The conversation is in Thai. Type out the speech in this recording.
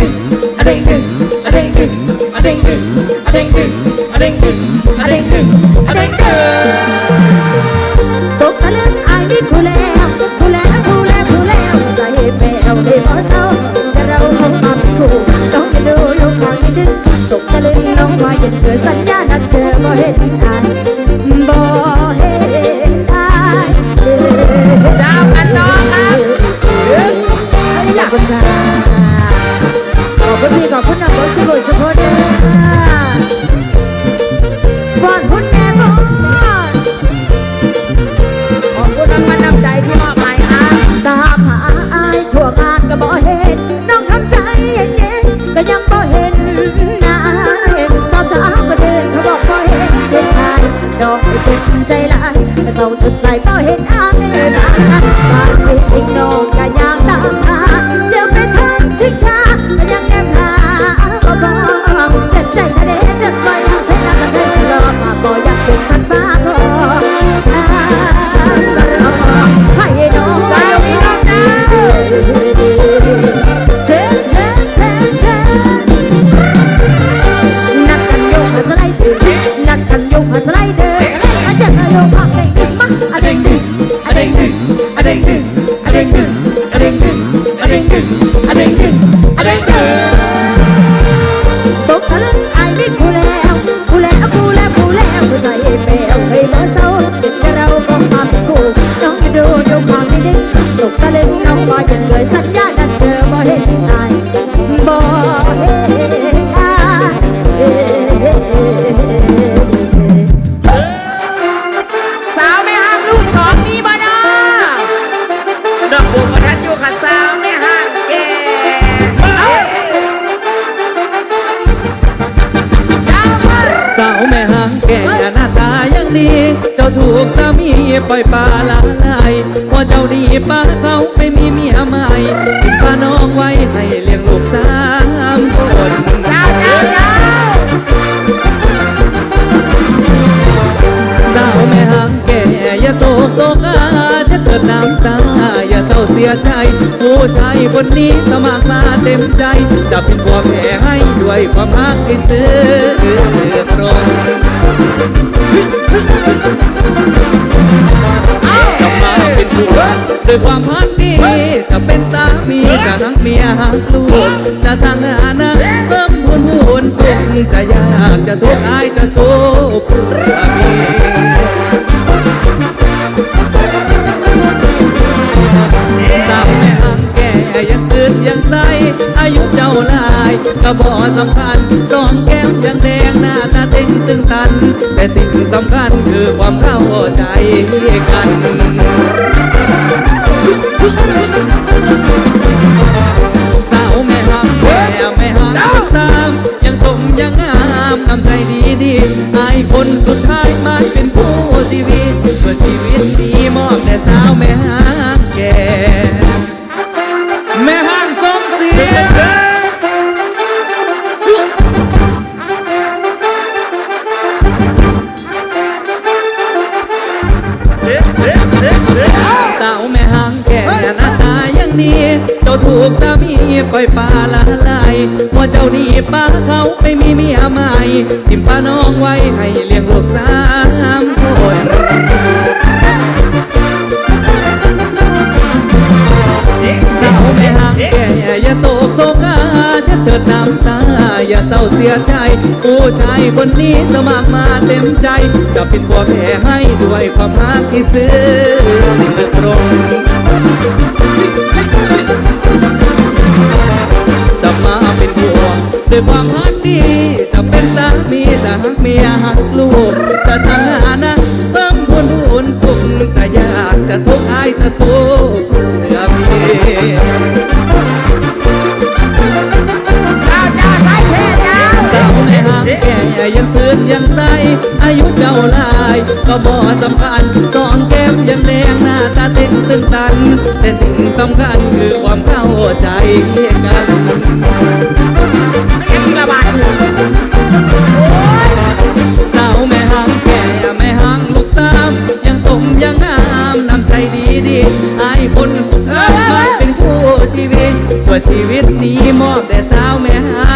ดึงะลึงออ้ดึงอเด้งดึเด้งดึเด้งดึเตกตะลึงายน้แล้วผู้แล้วผู้วผู้แจแเอราจะเราคงมาต้องจะดูยกทางนิดนึงตกตะลึงน้องวาเย็นเกิดสัญญาณนัดเจอก็เห็นอาย ขอบคุณพี่ขอบคุณน้องบอสสุขุมสุขเด้อฟอนคุณแม่บอสขอบคุณรางวัลน้ำใจที่มอบให้ครับตามหาอายทั่วงานก็บ่เห็น น้องทำใจเย็นๆก็ยังบ่เห็นนายสอบถามก็เดินเขาบอกบ่เห็นเด็กชายดอกไม่เจ็บใจหลายแต่เขาจดใส่บ่เห็นอายนะบ้านมีสิ่งน้องก็ยังตามหา นักกันยกาสไลเดอร์อาจารย์โยกหักได้ดึงมาอะเด้งดึงอะเด้งดึงอะเด้งดึงอะเด้งดึงอะเด้งดึงอะเด้งดึงอะเด้งดึงอะเด้งดึงตกตะลึงไอ้นี่คูแล้วคูแล้วคูแล้วคูแล้วผู้ใส่แปลวเคยบ่เศร้าเจ็บแต่เราก็มาคู่น้องอย่าดูยกความดีๆตกตะลึง ถูกสามีปล่อยปลาละลายว่าเจ้าดีป้าเขาไม่มีเมียใหม่ติดป้าน้องไว้ให้เลี้ยงลูกสามคนเจ้าเจ้าเจ้าสาวแม่หางแก่อย่าโศกโศกอาจะเกิดน้ำตาอย่าเศร้าเสียใจ ผู้ชายคนนี้สมัครมาเต็มใจ จะเป็นผัวแม่ให้ด้วยความรักที่ซื้อตรงจะ ด้วยความพักดีจะเป็นสามีจะทั้งเมียหักลูกจะทางหานะเพิ่มพูนพูนสุขจะยากจะทุกข์อายจะสู้เพื่อมีสาวแม่หังแก่ยังตื่นยังใสอายุเจ้าลายก็บ่สำคัญสองแก้มยังแดงหน้าตาเต็งตึงตัน แต่สิ่งสำคัญคือความเข้าใจกัน สาวแม่ห้ามแม่แม่ห้ามเป็นสามยังตมยังงามนำใจดีดีไอ้คนสุดท้ายมาเป็นผู้ชีวิตเพื่อชีวิตดีมอบแต่สาวแม่ห้างแก่แม่ห้างสมศรีส ดีเจ้าถูกสามีปล่อยปลาละลายว่าเจ้านี่ป้าเขาไม่มีเมียใหม่ทิมป้าน้องไว้ให้เลี้ยงลูกสามคนสาวแม่หางแก่อย่าโศกโศกาเช็ดเถิดน้ำตา อย่าเศร้าเสียใจ ผู้ชายคนนี้สมัครมาเต็มใจ จะเป็นผัวแม่ให้ด้วยความรักที่ซื่อตรง ด้วยความรักดีจะเป็นสามีจะหักเมียหักลูกจะทำงานนะเพิ่มพูนพูนสุขจะอยากจะทุกข์อายจะสู้เพื่อมียเจ้าเจ้าสายเทเจ้าสาวในหางแก่ยังตื่นยังใสอายุเจ้าลายก็บ่สำคัญสองแก้มยังแดงหน้าตาเต้นตึงตัน แต่สิ่งสำคัญคือความเข้าใจกัน บุญเธอเป็นคู่ชีวิตตัวชีวิตนี้มอบแต่สาวแม่หา